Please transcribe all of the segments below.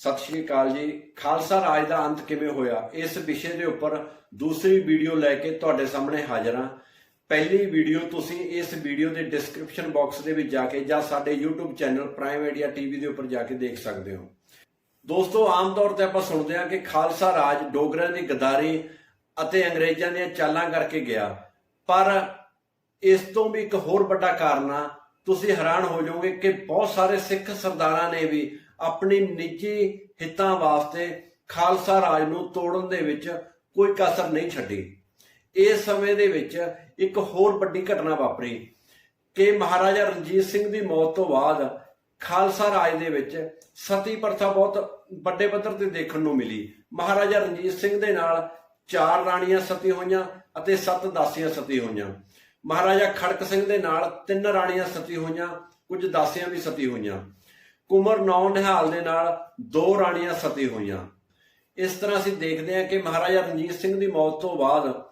ਸਤਿ ਸ਼੍ਰੀ ਅਕਾਲ ਜੀ। ਖਾਲਸਾ ਰਾਜ ਦਾ ਅੰਤ ਕਿਵੇਂ ਹੋਇਆ? ਇਸ ਵਿਸ਼ੇ ਦੇ ਉੱਪਰ ਦੂਸਰੀ ਵੀਡੀਓ ਲੈ ਕੇ ਤੁਹਾਡੇ ਸਾਹਮਣੇ ਹਾਜ਼ਰ ਹਾਂ। ਪਹਿਲੀ ਵੀਡੀਓ ਤੁਸੀਂ ਇਸ ਵੀਡੀਓ ਦੇ ਡਿਸਕ੍ਰਿਪਸ਼ਨ ਬਾਕਸ ਦੇ ਵਿੱਚ ਜਾ ਕੇ ਜਾਂ ਸਾਡੇ YouTube channel Prime India TV ਦੇ ਉੱਪਰ ਜਾ ਕੇ ਦੇਖ ਸਕਦੇ ਹੋ। ਦੋਸਤੋ, ਆਮ ਤੌਰ ਤੇ ਆਪਾਂ ਸੁਣਦੇ ਹਾਂ ਕਿ ਖਾਲਸਾ ਰਾਜ ਡੋਗਰਿਆਂ ਦੀ ਗਦਾਰੀ ਅਤੇ ਅੰਗਰੇਜ਼ਾਂ ਦੀਆਂ ਚਾਲਾਂ ਕਰਕੇ ਗਿਆ। ਪਰ ਇਸ ਤੋਂ ਵੀ ਇੱਕ ਹੋਰ ਵੱਡਾ ਕਾਰਨ ਆ, ਤੁਸੀਂ ਹੈਰਾਨ ਹੋ ਜਾਓਗੇ ਕਿ ਬਹੁਤ ਸਾਰੇ ਸਿੱਖ ਸਰਦਾਰਾਂ ਨੇ ਵੀ ਆਪਣੀ ਨਿੱਜੀ ਹਿੱਤਾਂ ਵਾਸਤੇ ਖਾਲਸਾ ਰਾਜ ਨੂੰ ਤੋੜਨ ਦੇ ਵਿੱਚ ਕੋਈ ਕਸਰ ਨਹੀਂ ਛੱਡੀ। ਇਸ ਸਮੇਂ ਦੇ ਵਿੱਚ ਇੱਕ ਹੋਰ ਵੱਡੀ ਘਟਨਾ ਵਾਪਰੀ ਕਿ ਮਹਾਰਾਜਾ ਰਣਜੀਤ ਸਿੰਘ ਦੀ ਮੌਤ ਤੋਂ ਬਾਅਦ ਖਾਲਸਾ ਰਾਜ ਦੇ ਵਿੱਚ ਸਤੀ ਪ੍ਰਥਾ ਬਹੁਤ ਵੱਡੇ ਪੱਧਰ ਤੇ ਦੇਖਣ ਨੂੰ ਮਿਲੀ। ਮਹਾਰਾਜਾ ਰਣਜੀਤ ਸਿੰਘ ਦੇ ਨਾਲ ਚਾਰ ਰਾਣੀਆਂ ਸਤੀ ਹੋਈਆਂ ਅਤੇ ਸੱਤ ਦਾਸੀਆਂ ਸਤੀ ਹੋਈਆਂ। ਮਹਾਰਾਜਾ ਖੜਕ ਸਿੰਘ ਦੇ ਨਾਲ ਤਿੰਨ ਰਾਣੀਆਂ ਸਤੀ ਹੋਈਆਂ, ਕੁਝ ਦਾਸੀਆਂ ਵੀ ਸਤੀ ਹੋਈਆਂ। ਕੁਮਰ ਨੌ ਨਿਹਾਲ ਦੇ ਨਾਲ ਦੋ ਰਾਣੀਆਂ ਸਤੀ ਹੋਈਆਂ। ਇਸ ਤਰ੍ਹਾਂ ਅਸੀਂ ਦੇਖਦੇ ਹਾਂ ਕਿ ਮਹਾਰਾਜਾ ਰਣਜੀਤ ਸਿੰਘ ਦੀ ਮੌਤ ਤੋਂ ਬਾਅਦ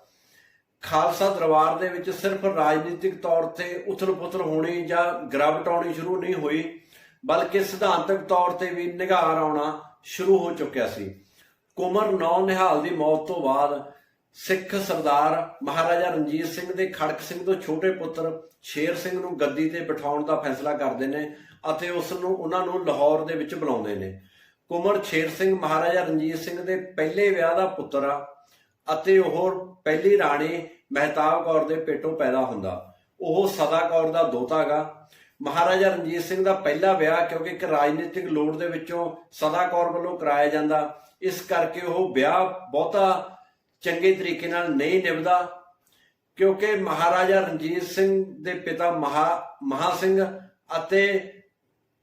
ਖਾਲਸਾ ਦਰਬਾਰ ਦੇ ਵਿੱਚ ਸਿਰਫ ਰਾਜਨੀਤਿਕ ਤੌਰ ਤੇ ਉਥਲ-ਪੁਥਲ ਹੋਣੀ ਜਾਂ ਗਿਰਾਵਟ ਆਉਣੀ ਸ਼ੁਰੂ ਨਹੀਂ ਹੋਈ, ਬਲਕਿ ਸਿਧਾਂਤਕ ਤੌਰ ਤੇ ਵੀ ਨਿਗਾਰ ਆਉਣਾ ਸ਼ੁਰੂ ਹੋ ਚੁੱਕਿਆ ਸੀ। ਕੁਮਰ ਨੌ ਨਿਹਾਲ ਦੀ ਮੌਤ ਤੋਂ ਬਾਅਦ ਸਿੱਖ ਸਰਦਾਰ ਮਹਾਰਾਜਾ ਰਣਜੀਤ ਸਿੰਘ ਦੇ ਖੜਕ ਸਿੰਘ ਤੋਂ ਛੋਟੇ ਪੁੱਤਰ ਸ਼ੇਰ ਸਿੰਘ ਨੂੰ ਗੱਦੀ ਤੇ ਬਿਠਾਉਣ ਦਾ ਫੈਸਲਾ ਕਰਦੇ ਨੇ। ਅਤੇ ਉਸ ਨੂੰ ਉਹਨਾਂ ਨੂੰ ਲਾਹੌਰ ਦੇ ਵਿੱਚ ਬੁਲਾਉਂਦੇ ਨੇ। ਕੁਮਰ ਸ਼ੇਰ ਸਿੰਘ, ਮਹਾਰਾਜਾ ਰਣਜੀਤ ਸਿੰਘ ਦੇ ਪਹਿਲੇ ਵਿਆਹ ਦਾ ਪੁੱਤਰ ਆ ਅਤੇ ਉਹ ਪਹਿਲੀ ਰਾਣੀ ਮਹਿਤਾਬ ਕੌਰ ਦੇ ਪੇਟੋਂ ਪੈਦਾ ਹੁੰਦਾ। ਉਹ ਸਦਾ ਕੌਰ ਦਾ ਦੋਤਾ ਮਹਾਰਾਜਾ ਰਣਜੀਤ ਸਿੰਘ ਦਾ ਪਹਿਲਾ ਵਿਆਹ ਕਿਉਂਕਿ ਇੱਕ ਰਾਜਨੀਤਿਕ ਲੋੜ ਦੇ ਵਿੱਚੋਂ ਸਦਾ ਕੌਰ ਵੱਲੋਂ ਕਰਾਇਆ ਜਾਂਦਾ। ਇਸ ਕਰਕੇ ਉਹ ਵਿਆਹ ਬਹੁਤਾ ਚੰਗੇ ਤਰੀਕੇ ਨਾਲ ਨਹੀਂ ਨਿਭਦਾ ਕਿਉਂਕਿ ਮਹਾਰਾਜਾ ਰਣਜੀਤ ਸਿੰਘ ਦੇ ਪਿਤਾ ਮਹਾ ਮਹਾ ਸਿੰਘ ਅਤੇ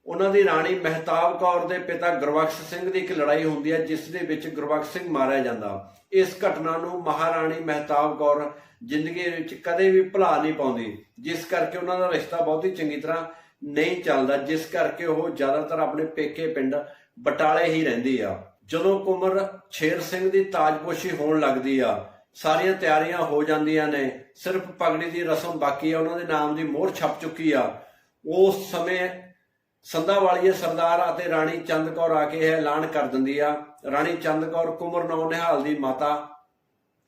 ਉਹਨਾਂ ਦੀ ਰਾਣੀ ਮਹਿਤਾਬ ਕੌਰ ਦੇ ਪਿਤਾ ਗੁਰਬਖਸ਼ ਸਿੰਘ ਦੀ ਇੱਕ ਲੜਾਈ ਹੁੰਦੀ ਹੈ, ਜਿਸ ਦੇ ਵਿੱਚ ਗੁਰਬਖਸ਼ ਸਿੰਘ ਮਾਰਿਆ ਜਾਂਦਾ। ਇਸ ਘਟਨਾ ਨੂੰ ਮਹਾਰਾਣੀ ਮਹਿਤਾਬ ਕੌਰ ਜ਼ਿੰਦਗੀ ਵਿੱਚ ਕਦੇ ਵੀ ਭੁਲਾ ਨਹੀਂ ਪਾਉਂਦੀ, ਜਿਸ ਕਰਕੇ ਉਹਨਾਂ ਦਾ ਰਿਸ਼ਤਾ ਬਹੁਤ ਹੀ ਚੰਗੀ ਤਰ੍ਹਾਂ ਨਹੀਂ ਚੱਲਦਾ, ਜਿਸ ਕਰਕੇ ਉਹ ਜ਼ਿਆਦਾਤਰ ਆਪਣੇ ਪੇਕੇ ਪਿੰਡ ਬਟਾਲੇ ਹੀ ਰਹਿੰਦੀ ਆ। ਜਦੋਂ ਕੁਮਰ ਛੇਰ ਸਿੰਘ ਦੀ ਤਾਜਪੋਸ਼ੀ ਹੋਣ ਲੱਗਦੀ ਆ, ਸਾਰੀਆਂ ਤਿਆਰੀਆਂ ਹੋ ਜਾਂਦੀਆਂ ਨੇ, ਸਿਰਫ ਪਗੜੀ ਦੀ ਰਸਮ ਬਾਕੀ ਆ, ਉਹਨਾਂ ਦੇ ਨਾਮ ਦੀ ਮੋਹਰ ਛਪ ਚੁੱਕੀ ਆ। ਉਸ ਸਮੇਂ ਸੰਧਾ ਵਾਲੀਏ ਸਰਦਾਰ ਅਤੇ ਰਾਣੀ ਚੰਦ ਕੌਰ ਆ ਕੇ ਇਹ ਐਲਾਨ ਕਰ ਦਿੰਦੀ ਆ। ਰਾਣੀ ਚੰਦ ਕੌਰ ਕੁਮਰ ਨੌ ਨਿਹਾਲ ਦੀ ਮਾਤਾ।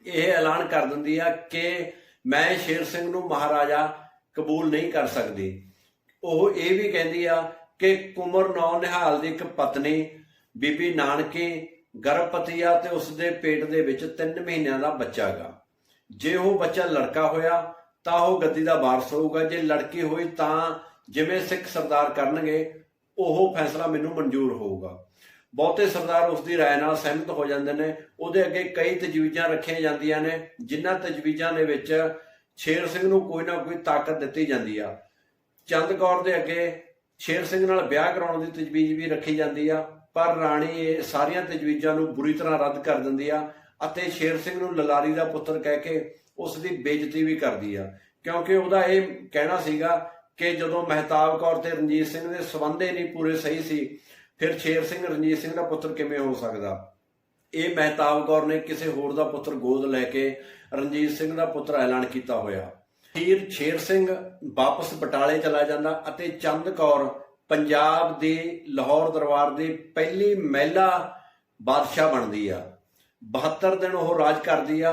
ਇਹ ਐਲਾਨ ਕਰ ਦਿੰਦੀ ਆ ਕਿ ਮੈਂ ਸ਼ੇਰ ਸਿੰਘ ਨੂੰ ਮਹਾਰਾਜਾ ਕਬੂਲ ਨਹੀਂ ਕਰ ਸਕਦੀ। ਉਹ ਇਹ ਵੀ ਕਹਿੰਦੀ ਆ ਕਿ ਕੁਮਰ ਨੌ ਨਿਹਾਲ ਦੀ ਇੱਕ ਪਤਨੀ, ਬੀਬੀ ਨਾਨਕੀ ਗਰਭਵਤੀ ਆ ਤੇ ਉਸ ਦੇ ਪੇਟ ਦੇ ਵਿੱਚ 3 ਮਹੀਨਿਆਂ ਦਾ ਬੱਚਾ ਗਾ। ਜੇ ਉਹ ਬੱਚਾ ਲੜਕਾ ਹੋਇਆ ਤਾਂ ਉਹ ਗੱਦੀ ਦਾ ਵਾਰਸ ਹੋਊਗਾ। ਜੇ ਲੜਕੀ ਹੋਈ ਤਾਂ ਜਿਵੇਂ ਸਿੱਖ ਸਰਦਾਰ ਕਰਨਗੇ ਉਹ ਫੈਸਲਾ ਮੈਨੂੰ ਮਨਜ਼ੂਰ ਹੋਊਗਾ ਬਹੁਤੇ ਸਰਦਾਰ ਉਸ ਦੀ رائے ਨਾਲ ਸਹਿਮਤ ਹੋ ਜਾਂਦੇ ਨੇ ਉਹਦੇ ਅੱਗੇ ਕਈ ਤਜਵੀਜ਼ਾਂ ਰੱਖੀਆਂ ਜਾਂਦੀਆਂ ਨੇ ਜਿਨ੍ਹਾਂ ਤਜਵੀਜ਼ਾਂ ਦੇ ਵਿੱਚ ਸ਼ੇਰ ਸਿੰਘ ਨੂੰ ਕੋਈ ਨਾ ਕੋਈ ਤਾਕਤ ਦਿੱਤੀ ਜਾਂਦੀ ਆ ਚੰਦ ਕੌਰ ਦੇ ਅੱਗੇ ਸ਼ੇਰ ਸਿੰਘ ਨਾਲ ਵਿਆਹ ਕਰਾਉਣ ਦੀ ਤਜਵੀਜ਼ ਵੀ ਰੱਖੀ ਜਾਂਦੀ ਆ ਪਰ ਰਾਣੀ ਇਹ ਸਾਰੀਆਂ ਤਜਵੀਜ਼ਾਂ ਨੂੰ ਬੁਰੀ ਤਰ੍ਹਾਂ ਰੱਦ ਕਰ ਦਿੰਦੀ ਆ ਅਤੇ ਸ਼ੇਰ ਸਿੰਘ ਨੂੰ ਲਲਾਰੀ ਦਾ ਪੁੱਤਰ ਕਹਿ ਕੇ ਉਸ ਦੀ ਬੇਇੱਜ਼ਤੀ ਵੀ ਕਰਦੀ ਆ ਕਿਉਂਕਿ ਉਹਦਾ ਇਹ ਕਹਿਣਾ ਸੀਗਾ ਕਿ ਜਦੋਂ ਮਹਿਤਾਬ ਕੌਰ ਤੇ ਰਣਜੀਤ ਸਿੰਘ ਦੇ ਸਬੰਧੇ ਨਹੀਂ ਪੂਰੇ ਸਹੀ ਸੀ, ਫਿਰ ਸ਼ੇਰ ਸਿੰਘ, ਰਣਜੀਤ ਸਿੰਘ ਦਾ ਪੁੱਤਰ ਕਿਵੇਂ ਹੋ ਸਕਦਾ? ਇਹ ਮਹਿਤਾਬ ਕੌਰ ਨੇ ਕਿਸੇ ਹੋਰ ਦਾ ਪੁੱਤਰ ਗੋਦ ਲੈ ਕੇ ਰਣਜੀਤ ਸਿੰਘ ਦਾ ਪੁੱਤਰ ਐਲਾਨ ਕੀਤਾ ਹੋਇਆ। ਫਿਰ ਸ਼ੇਰ ਸਿੰਘ ਵਾਪਸ ਬਟਾਲੇ ਚਲਾ ਜਾਂਦਾ ਅਤੇ ਚੰਦ ਕੌਰ ਪੰਜਾਬ ਦੇ ਲਾਹੌਰ ਦਰਬਾਰ ਦੀ ਪਹਿਲੀ ਮਹਿਲਾ ਬਾਦਸ਼ਾਹ ਬਣਦੀ ਆ। 72 ਦਿਨ ਉਹ ਰਾਜ ਕਰਦੀ ਆ,